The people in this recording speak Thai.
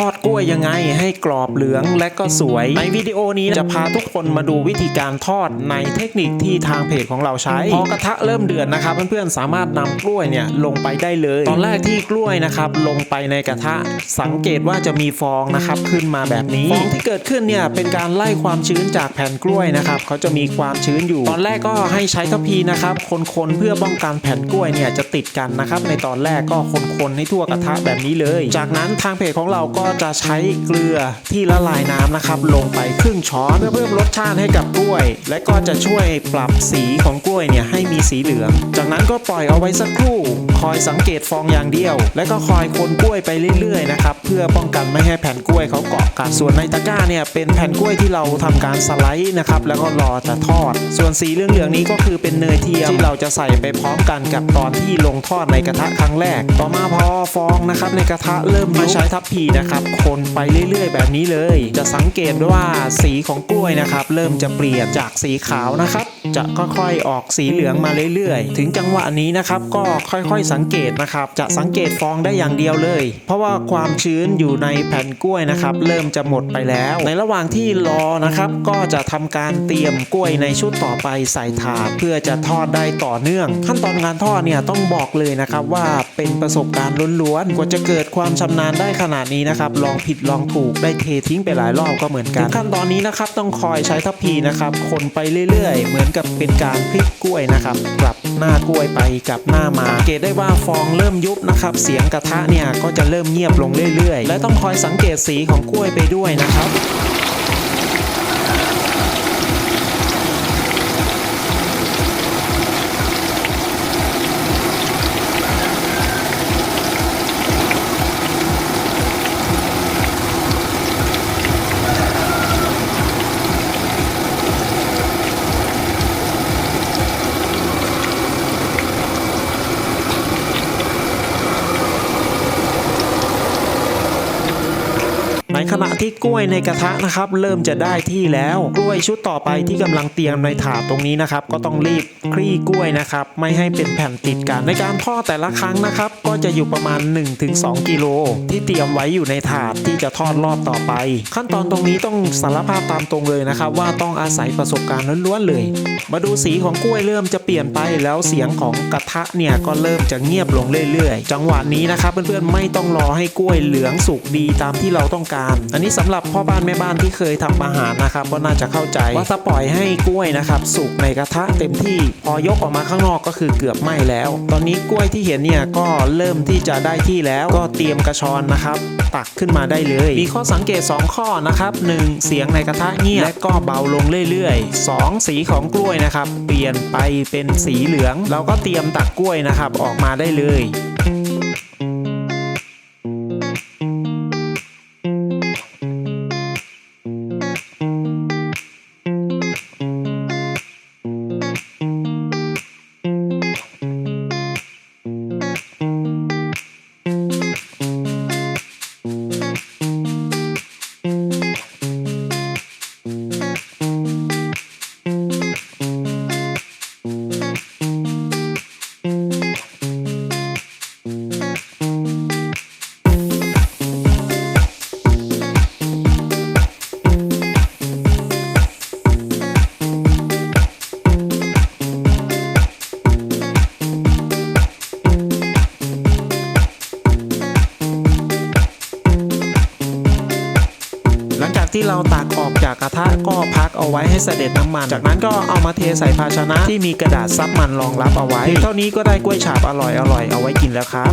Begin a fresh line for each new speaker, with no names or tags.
ทอดกล้วยยังไงให้กรอบเหลืองและก็สวย ในวิดีโอนี้จะพาทุกคนมาดูวิธีการทอดในเทคนิคที่ทางเพจของเราใช้ พอกระทะเริ่มเดือดนะครับเพื่อนๆสามารถนำกล้วยเนี่ยลงไปได้เลย ตอนแรกที่กล้วยนะครับลงไปในกระทะสังเกตว่าจะมีฟองนะครับขึ้นมาแบบนี้ฟองที่เกิดขึ้นเนี่ยเป็นการไล่ความชื้นจากแผ่นกล้วยนะครับเขาจะมีความชื้นอยู่ ตอนแรกก็ให้ใช้ทัพพีนะครับคนๆเพื่อป้องกันแผ่นกล้วยเนี่ยจะติดกันนะครับในตอนแรกก็คนๆให้ทั่วกระทะแบบนี้เลย จากนั้นทางเพจของเราก็็จะใช้เกลือที่ละลายน้ำนะครับ ลงไปครึ่งช้อนเพื่อเพิ่มรสชาติให้กับกล้วย และก็จะช่วยปรับสีของกล้วยเนี่ยให้มีสีเหลือง จากนั้นก็ปล่อยเอาไว้สักครู่ คอยสังเกตฟองอย่างเดียว และก็คอยคนกล้วยไปเรื่อยๆนะครับเพื่อป้องกันไม่ให้แผ่นกล้วยเขาเกาะกันส่วนในตะกร้าเนี่ยเป็นแผ่นกล้วยที่เราทำการสไลด์นะครับแล้วก็รอจะทอด ส่วนสีเหลืองๆนี้ก็คือเป็นเนยเทียมที่เราจะใส่ไปพร้อมกันกับตอนที่ลงทอดในกระทะครั้งแรก ต่อมาพอฟองนะครับในกระทะเริ่มมาใช้ทัพพีนะครับคนไปเรื่อยๆ แบบนี้เลย จะสังเกตว่าสีของกล้วยนะครับ เริ่มจะเปลี่ยนจากสีขาวนะครับ จะค่อยๆออกสีเหลืองมาเรื่อยๆ ถึงจังหวะนี้นะครับก็ค่อยๆสังเกตนะครับ จะสังเกตฟองได้อย่างเดียวเลย เพราะว่าความชื้นอยู่ในแผ่นกล้วยนะครับ เริ่มจะหมดไปแล้ว ในระหว่างที่รอนะครับก็จะทำการเตรียมกล้วยในชุดต่อไปใส่ถาดเพื่อจะทอดได้ต่อเนื่อง ขั้นตอนการทอดเนี่ยต้องบอกเลยนะครับว่าเป็นประสบการณ์ล้วนๆกว่าจะเกิดความชำนาญได้ขนาดนี้นะครับลองผิดลองถูกได้เททิ้งไปหลายรอบก็เหมือนกันขั้นตอนนี้นะครับต้องคอยใช้ทัพพีนะครับคนไปเรื่อยๆ เหมือนกับเป็นการพลิกกล้วยนะครับกลับหน้ากล้วยไปกลับหน้ามาสังเกตได้ว่าฟองเริ่มยุบนะครับเสียงกระทะเนี่ยก็จะเริ่มเงียบลงเรื่อยๆ และต้องคอยสังเกตสีของกล้วยไปด้วยนะครับ ในขณะที่กล้วยในกระทะนะครับ เริ่มจะได้ที่แล้วกล้วยชุดต่อไปที่กำลังเตรียมในถาดตรงนี้นะครับ ก็ต้องรีบคลี่กล้วยนะครับ ไม่ให้เป็นแผ่นติดกันในการทอดแต่ละครั้งนะครับ ก็จะอยู่ประมาณ 1-2 กิโล ที่เตรียมไว้อยู่ในถาดที่จะทอดรอบต่อไป ขั้นตอนตรงนี้ต้องสารภาพตามตรงเลยนะครับ ว่าต้องอาศัยประสบการณ์ล้วนๆเลย มาดูสีของกล้วยเริ่มจะเปลี่ยนไปแล้วเสียงของกระทะเนี่ยก็เริ่มจะเงียบลงเรื่อยๆ จังหวะนี้นะครับเพื่อนๆไม่ต้องรอให้กล้วยเหลืองสุกดีตามที่เราต้องการอันนี้สำหรับพ่อบ้านแม่บ้านที่เคยทำอาหารนะครับก็น่าจะเข้าใจว่าถ้าปล่อยให้กล้วยนะครับสุกในกระทะเต็มที่พอยกออกมาข้างนอกก็คือเกือบไหม้แล้ว ตอนนี้กล้วยที่เห็นเนี่ยก็เริ่มที่จะได้ที่แล้วก็เตรียมกระชอนนะครับ ตักขึ้นมาได้เลย มีข้อสังเกต 2 ข้อนะครับ 1. เสียงในกระทะเงียบและก็เบาลงเรื่อยๆ 2. สีของกล้วยนะครับ เปลี่ยนไปเป็นสีเหลือง เราก็เตรียมตักกล้วยนะครับออกมาได้เลย ที่เราตักออกจากกระทะก็พักเอาไว้ให้เสด็จน้ำมัน จากนั้นก็เอามาเทใส่ภาชนะที่มีกระดาษซับมันรองรับเอาไว้เท่านี้ก็ได้กล้วยฉาบอร่อยๆเอาไว้กินแล้วครับ